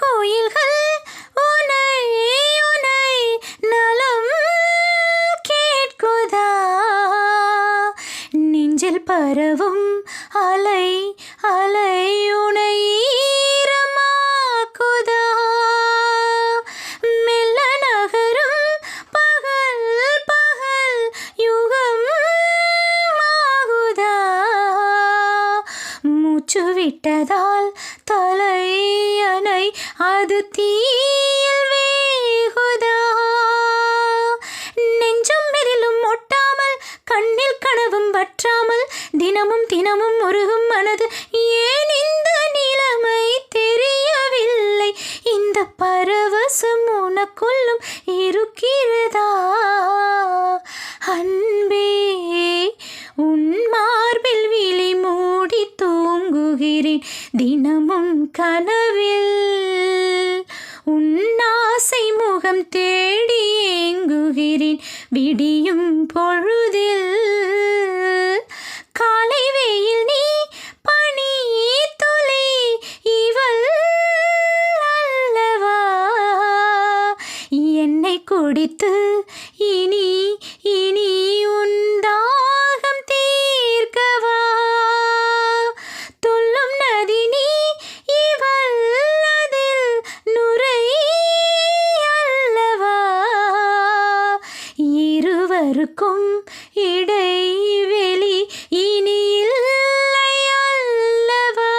கோயில்கள் உனை உனை நலம் கேட்குதா? நெஞ்சில் பரவும் அலை அலை மூச்சு விட்டதால் தலையணை அது தீயில் வேகுதா? நெஞ்சம் மெதிலும் ஒட்டாமல் கண்ணில் கனவும் வற்றாமல் தினமும் தினமும் முருகும் மனது ஏன் இந்த நிலைமை தெரியவில்லை? இந்த பரவசம் உனக்குள்ளும் இருக்கிறதா? அன் போகிறேன். தினமும் கனவில் உன்னாசை முகம் தேடி ஏங்குகிறேன். விடியும் பொழுதில் காலை வெயில் நீ பனி தொலை இவள் அல்லவா? என்னை குடித்து இனி இனி உன் இருவருக்கும் இடைவெளி இனி இல்லை அல்லவா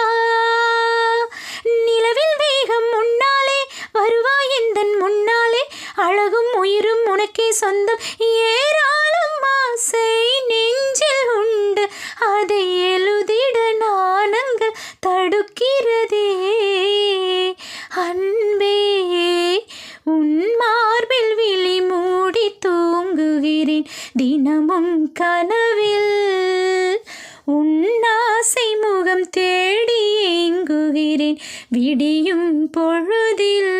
நிலவில் வேகம் முன்னாலே வருவாய் எந்தன் முன்னாலே? அழகும் உயிரும் உனக்கே சொந்தம். ஏராளம் ஆசை நெஞ்சில் உண்டு. அதை எழுதிட நாணங்கள் தடுக்கி தூங்குகிறேன் தினமும் கனவில் உன்னாசை முகம் தேடி ஏங்குகிறேன். விடியும் பொழுதில்